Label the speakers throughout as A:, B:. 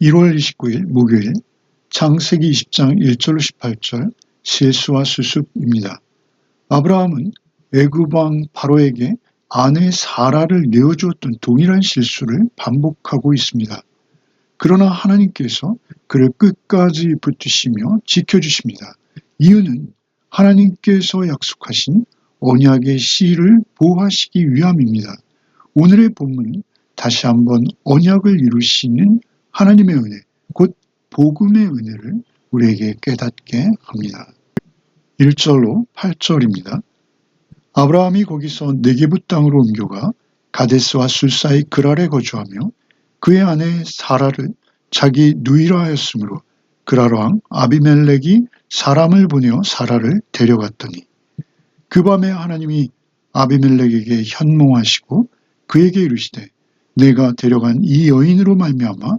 A: 1월 29일 목요일 창세기 20장 1절로 18절 실수와 수습입니다. 아브라함은 애굽왕 바로에게 아내 사라를 내어주었던 동일한 실수를 반복하고 있습니다. 그러나 하나님께서 그를 끝까지 붙드시며 지켜주십니다. 이유는 하나님께서 약속하신 언약의 씨를 보호하시기 위함입니다. 오늘의 본문은 다시 한번 언약을 이루시는 하나님의 은혜, 곧 복음의 은혜를 우리에게 깨닫게 합니다. 1절로 8절입니다. 아브라함이 거기서 네게부 땅으로 옮겨가 가데스와 술사의 그랄에 거주하며 그의 아내 사라를 자기 누이라 하였으므로 그랄 왕 아비멜렉이 사람을 보내어 사라를 데려갔더니 그 밤에 하나님이 아비멜렉에게 현몽하시고 그에게 이르시되 내가 데려간 이 여인으로 말미암아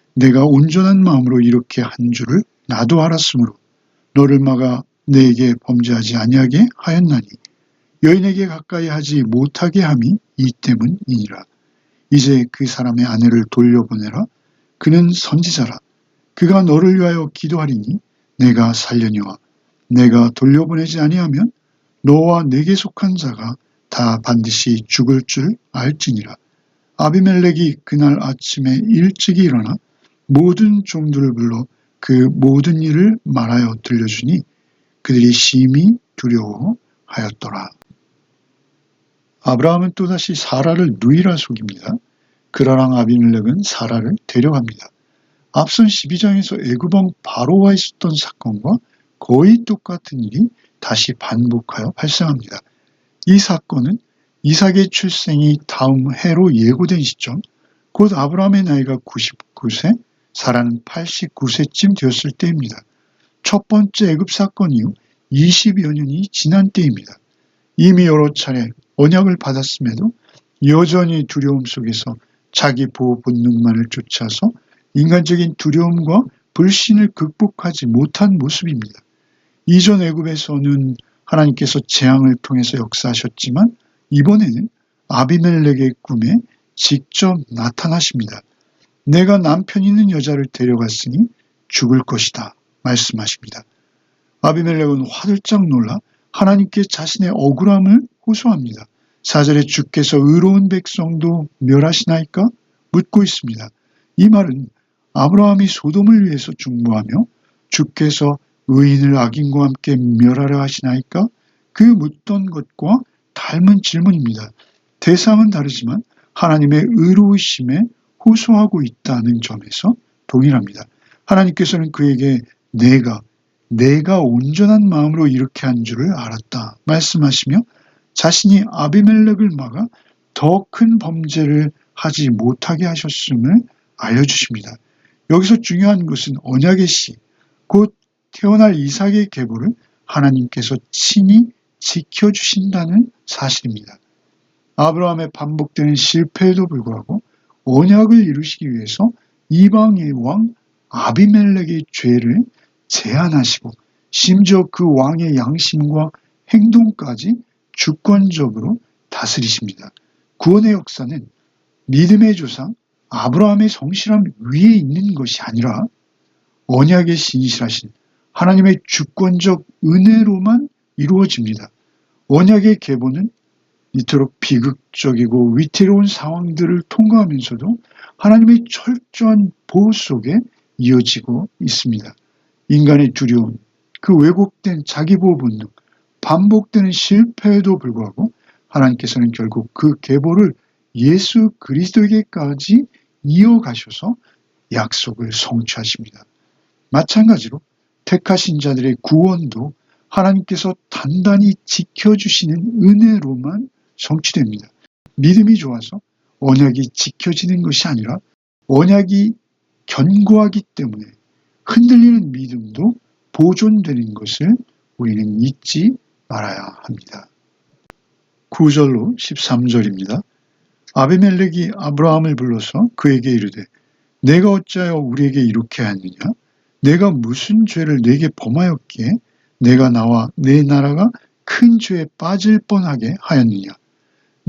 A: 내가 온전한 마음으로 이렇게 한 줄을 나도 알았으므로 너를 막아 내게 범죄하지 아니하게 하였나니 여인에게 가까이 하지 못하게 함이 이 때문이니라. 이제 그 사람의 아내를 돌려보내라. 그는 선지자라. 그가 너를 위하여 기도하리니 내가 살려니와 내가 돌려보내지 아니하면 너와 내게 속한 자가 다 반드시 죽을 줄 알지니라. 아비멜렉이 그날 아침에 일찍이 일어나 모든 종들을 불러 그 모든 일을 말하여 들려주니 그들이 심히 두려워하였더라. 아브라함은 또다시 사라를 누이라 속입니다. 그라랑 아비멜렉은 사라를 데려갑니다. 앞선 12장에서 애굽왕 바로와 있었던 사건과 거의 똑같은 일이 다시 반복하여 발생합니다. 이 사건은 이삭의 출생이 다음 해로 예고된 시점, 곧 아브라함의 나이가 99세, 사라는 89세쯤 되었을 때입니다. 첫 번째 애굽 사건 이후 20여 년이 지난 때입니다. 이미 여러 차례 언약을 받았음에도 여전히 두려움 속에서 자기 보호 본능만을 쫓아서 인간적인 두려움과 불신을 극복하지 못한 모습입니다. 이전 애굽에서는 하나님께서 재앙을 통해서 역사하셨지만 이번에는 아비멜렉의 꿈에 직접 나타나십니다. 내가 남편 있는 여자를 데려갔으니 죽을 것이다. 말씀하십니다. 아비멜렉은 화들짝 놀라 하나님께 자신의 억울함을 호소합니다. 사절에 주께서 의로운 백성도 멸하시나이까? 묻고 있습니다. 이 말은 아브라함이 소돔을 위해서 중보하며 주께서 의인을 악인과 함께 멸하려 하시나이까? 그 묻던 것과 닮은 질문입니다. 대상은 다르지만 하나님의 의로우심에 호소하고 있다는 점에서 동일합니다. 하나님께서는 그에게 내가 내가 온전한 마음으로 이렇게 한 줄을 알았다 말씀하시며 자신이 아비멜렉을 막아 더 큰 범죄를 하지 못하게 하셨음을 알려주십니다. 여기서 중요한 것은 언약의 시, 곧 태어날 이삭의 계보를 하나님께서 친히 지켜주신다는 사실입니다. 아브라함의 반복되는 실패에도 불구하고 언약을 이루시기 위해서 이방의 왕 아비멜렉의 죄를 제한하시고 심지어 그 왕의 양심과 행동까지 주권적으로 다스리십니다. 구원의 역사는 믿음의 조상 아브라함의 성실함 위에 있는 것이 아니라 언약의 신실하신 하나님의 주권적 은혜로만 이루어집니다. 언약의 계보는 이토록 비극적이고 위태로운 상황들을 통과하면서도 하나님의 철저한 보호 속에 이어지고 있습니다. 인간의 두려움, 그 왜곡된 자기보호 본능, 반복되는 실패에도 불구하고 하나님께서는 결국 그 계보를 예수 그리스도에게까지 이어가셔서 약속을 성취하십니다. 마찬가지로 택하신 자들의 구원도 하나님께서 단단히 지켜주시는 은혜로만 성취됩니다. 믿음이 좋아서 언약이 지켜지는 것이 아니라 언약이 견고하기 때문에 흔들리는 믿음도 보존되는 것을 우리는 잊지 말아야 합니다. 9절로 13절입니다. 아비멜렉이 아브라함을 불러서 그에게 이르되 내가 어찌하여 우리에게 이렇게 하느냐 내가 무슨 죄를 내게 범하였기에 내가 나와 내 나라가 큰 죄에 빠질 뻔하게 하였느냐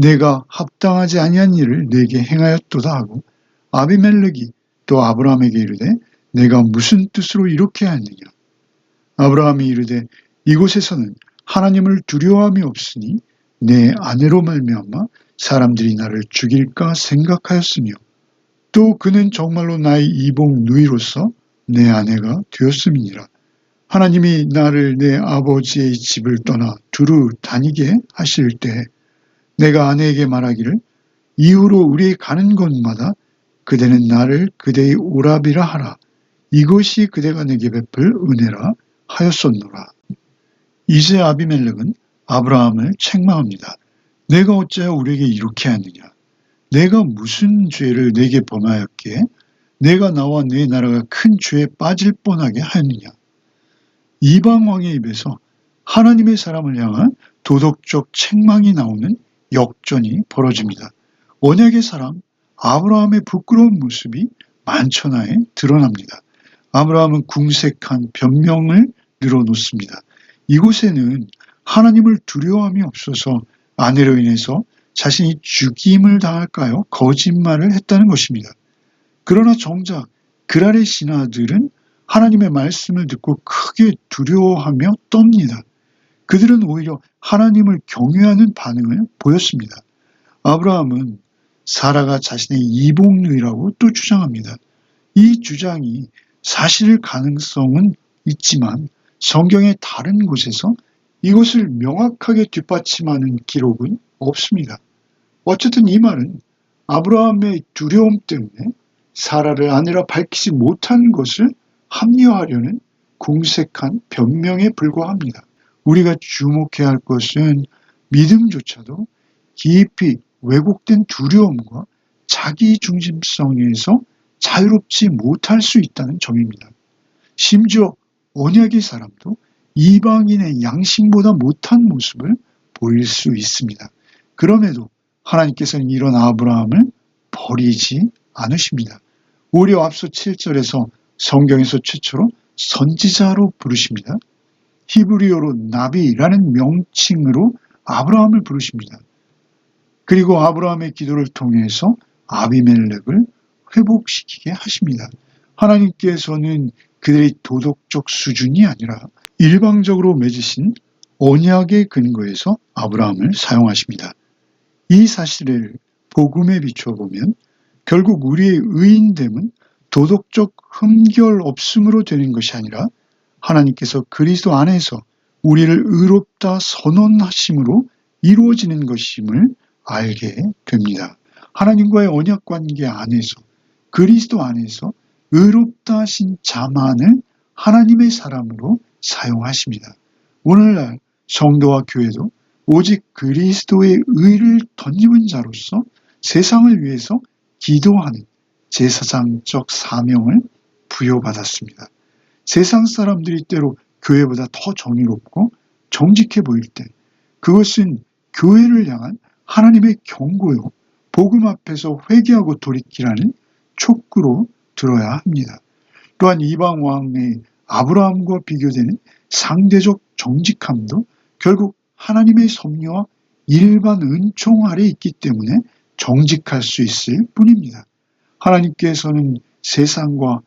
A: 내가 합당하지 아니한 일을 내게 행하였도다 하고 아비멜렉이 또 아브라함에게 이르되 내가 무슨 뜻으로 이렇게 하느냐 아브라함이 이르되 이곳에서는 하나님을 두려워함이 없으니 내 아내로 말미암아 사람들이 나를 죽일까 생각하였으며 또 그는 정말로 나의 이복 누이로서 내 아내가 되었음이니라. 하나님이 나를 내 아버지의 집을 떠나 두루 다니게 하실 때 내가 아내에게 말하기를 이후로 우리 가는 곳마다 그대는 나를 그대의 오라비라 하라. 이것이 그대가 내게 베풀 은혜라 하였었노라. 이제 아비멜렉은 아브라함을 책망합니다. 내가 어찌하여 우리에게 이렇게 하느냐? 내가 무슨 죄를 내게 범하였기에 내가 나와 내 나라가 큰 죄에 빠질 뻔하게 하였느냐? 이방 왕의 입에서 하나님의 사람을 향한 도덕적 책망이 나오는 역전이 벌어집니다. 언약의 사람 아브라함의 부끄러운 모습이 만천하에 드러납니다. 아브라함은 궁색한 변명을 늘어놓습니다. 이곳에는 하나님을 두려움이 없어서 아내로 인해서 자신이 죽임을 당할까요? 거짓말을 했다는 것입니다. 그러나 정작 그랄의 신하들은 하나님의 말씀을 듣고 크게 두려워하며 떱니다. 그들은 오히려 하나님을 경외하는 반응을 보였습니다. 아브라함은 사라가 자신의 이복누이라고 또 주장합니다. 이 주장이 사실 가능성은 있지만 성경의 다른 곳에서 이것을 명확하게 뒷받침하는 기록은 없습니다. 어쨌든 이 말은 아브라함의 두려움 때문에 사라를 아내라 밝히지 못한 것을 합리화하려는 공색한 변명에 불과합니다. 우리가 주목해야 할 것은 믿음조차도 깊이 왜곡된 두려움과 자기 중심성에서 자유롭지 못할 수 있다는 점입니다. 심지어 언약의 사람도 이방인의 양심보다 못한 모습을 보일 수 있습니다. 그럼에도 하나님께서는 이런 아브라함을 버리지 않으십니다. 오히려 앞서 7절에서 성경에서 최초로 선지자로 부르십니다. 히브리어로 나비라는 명칭으로 아브라함을 부르십니다. 그리고 아브라함의 기도를 통해서 아비멜렉을 회복시키게 하십니다. 하나님께서는 그들의 도덕적 수준이 아니라 일방적으로 맺으신 언약의 근거에서 아브라함을 사용하십니다. 이 사실을 복음에 비춰보면 결국 우리의 의인됨은 도덕적 흠결 없음으로 되는 것이 아니라 하나님께서 그리스도 안에서 우리를 의롭다 선언하심으로 이루어지는 것임을 알게 됩니다. 하나님과의 언약 관계 안에서 그리스도 안에서 의롭다 하신 자만을 하나님의 사람으로 사용하십니다. 오늘날 성도와 교회도 오직 그리스도의 의를 덧입은 자로서 세상을 위해서 기도하는 제사장적 사명을 부여받았습니다. 세상 사람들이 때로 교회보다 더 정의롭고 정직해 보일 때 그것은 교회를 향한 하나님의 경고요. 복음 앞에서 회개하고 돌이키라는 촉구로 들어야 합니다. 또한 이방 왕의 아브라함과 비교되는 상대적 정직함도 결국 하나님의 섭리와 일반 은총 아래 있기 때문에 정직할 수 있을 뿐입니다. 하나님께서는 세상과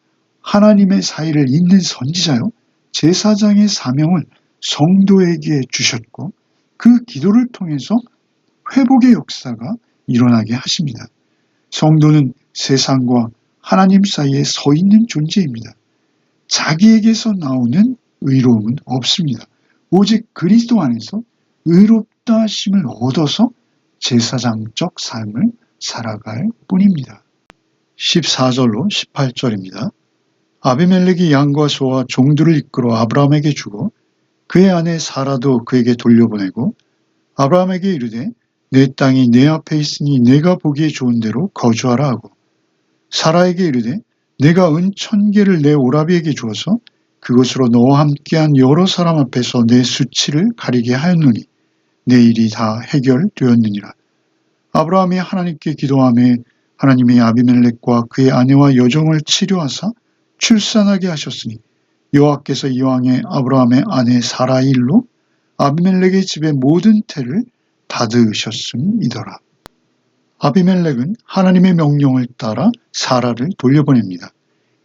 A: 하나님의 사이를 잇는 선지자요, 제사장의 사명을 성도에게 주셨고 그 기도를 통해서 회복의 역사가 일어나게 하십니다. 성도는 세상과 하나님 사이에 서 있는 존재입니다. 자기에게서 나오는 의로움은 없습니다. 오직 그리스도 안에서 의롭다 하심을 얻어서 제사장적 삶을 살아갈 뿐입니다. 14절로 18절입니다. 아비멜렉이 양과 소와 종들을 이끌어 아브라함에게 주고 그의 아내 사라도 그에게 돌려보내고 아브라함에게 이르되 내 땅이 내 앞에 있으니 내가 보기에 좋은 대로 거주하라 하고 사라에게 이르되 내가 은 천 개를 내 오라비에게 주어서 그것으로 너와 함께한 여러 사람 앞에서 내 수치를 가리게 하였노니 내 일이 다 해결되었느니라. 아브라함이 하나님께 기도함에 하나님이 아비멜렉과 그의 아내와 여종을 치료하사 출산하게 하셨으니 여호와께서 이왕에 아브라함의 아내 사라의 일로 아비멜렉의 집의 모든 태를 닫으셨음이더라. 아비멜렉은 하나님의 명령을 따라 사라를 돌려보냅니다.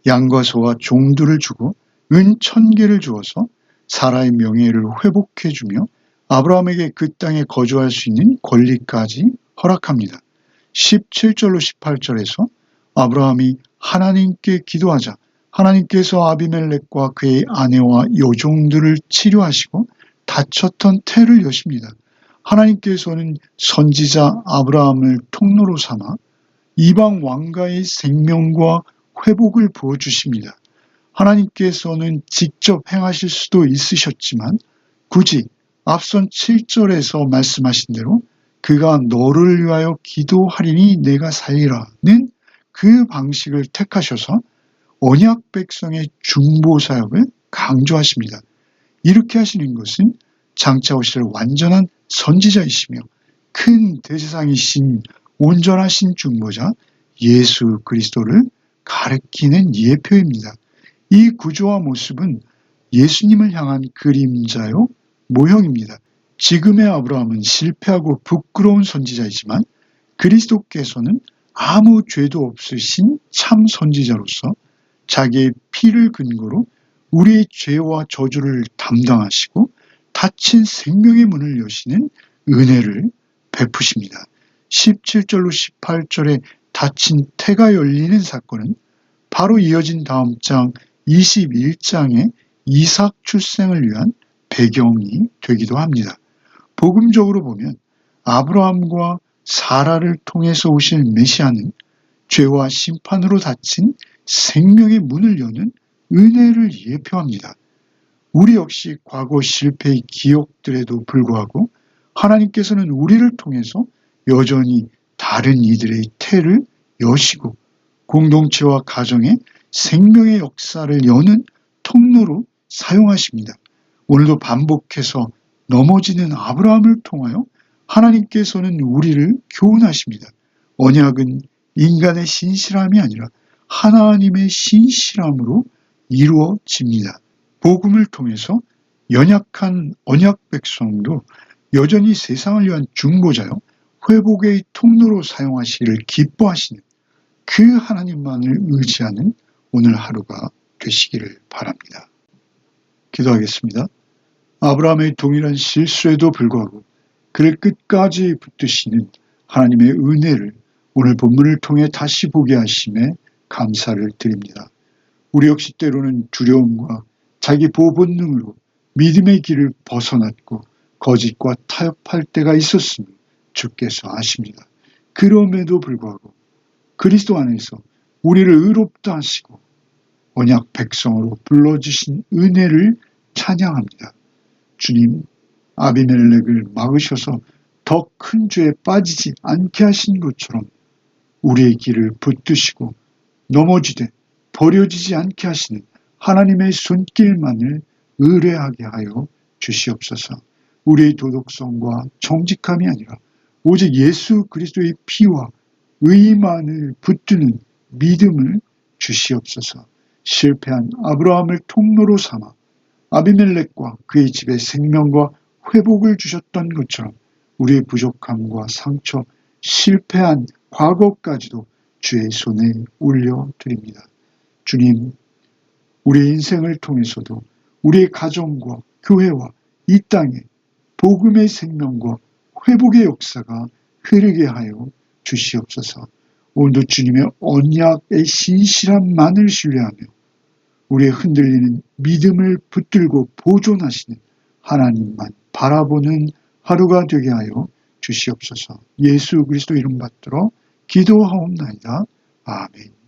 A: 양과 소와 종들을 주고 은 천 개를 주어서 사라의 명예를 회복해주며 아브라함에게 그 땅에 거주할 수 있는 권리까지 허락합니다. 17절로 18절에서 아브라함이 하나님께 기도하자 하나님께서 아비멜렉과 그의 아내와 여종들을 치료하시고 다쳤던 태를 여십니다. 하나님께서는 선지자 아브라함을 통로로 삼아 이방 왕가의 생명과 회복을 부어주십니다. 하나님께서는 직접 행하실 수도 있으셨지만 굳이 앞선 7절에서 말씀하신 대로 그가 너를 위하여 기도하리니 내가 살리라는 그 방식을 택하셔서 언약 백성의 중보 사역을 강조하십니다. 이렇게 하시는 것은 장차 오실 완전한 선지자이시며 큰 대세상이신 온전하신 중보자 예수 그리스도를 가리키는 예표입니다. 이 구조와 모습은 예수님을 향한 그림자요 모형입니다. 지금의 아브라함은 실패하고 부끄러운 선지자이지만 그리스도께서는 아무 죄도 없으신 참 선지자로서 자기의 피를 근거로 우리의 죄와 저주를 담당하시고 닫힌 생명의 문을 여시는 은혜를 베푸십니다. 17절로 18절에 닫힌 태가 열리는 사건은 바로 이어진 다음 장 21장의 이삭 출생을 위한 배경이 되기도 합니다. 복음적으로 보면 아브라함과 사라를 통해서 오실 메시아는 죄와 심판으로 닫힌 생명의 문을 여는 은혜를 예표합니다. 우리 역시 과거 실패의 기억들에도 불구하고 하나님께서는 우리를 통해서 여전히 다른 이들의 태를 여시고 공동체와 가정의 생명의 역사를 여는 통로로 사용하십니다. 오늘도 반복해서 넘어지는 아브라함을 통하여 하나님께서는 우리를 교훈하십니다. 언약은 인간의 신실함이 아니라 하나님의 신실함으로 이루어집니다. 복음을 통해서 연약한 언약 백성도 여전히 세상을 위한 중보자요 회복의 통로로 사용하시기를 기뻐하시는 그 하나님만을 의지하는 오늘 하루가 되시기를 바랍니다. 기도하겠습니다. 아브라함의 동일한 실수에도 불구하고 그를 끝까지 붙드시는 하나님의 은혜를 오늘 본문을 통해 다시 보게 하심에 감사를 드립니다. 우리 역시 때로는 두려움과 자기 보호 본능으로 믿음의 길을 벗어났고 거짓과 타협할 때가 있었음을 주께서 아십니다. 그럼에도 불구하고 그리스도 안에서 우리를 의롭다 하시고 언약 백성으로 불러주신 은혜를 찬양합니다. 주님, 아비멜렉을 막으셔서 더 큰 죄에 빠지지 않게 하신 것처럼 우리의 길을 붙드시고 넘어지되 버려지지 않게 하시는 하나님의 손길만을 의뢰하게 하여 주시옵소서. 우리의 도덕성과 정직함이 아니라 오직 예수 그리스도의 피와 의만을 붙드는 믿음을 주시옵소서. 실패한 아브라함을 통로로 삼아 아비멜렉과 그의 집에 생명과 회복을 주셨던 것처럼 우리의 부족함과 상처, 실패한 과거까지도 주의 손에 올려드립니다. 주님, 우리의 인생을 통해서도 우리의 가정과 교회와 이 땅에 복음의 생명과 회복의 역사가 흐르게 하여 주시옵소서. 오늘도 주님의 언약의 신실함만을 신뢰하며 우리의 흔들리는 믿음을 붙들고 보존하시는 하나님만 바라보는 하루가 되게 하여 주시옵소서. 예수 그리스도 이름 받들어 기도하옵나이다. 아멘.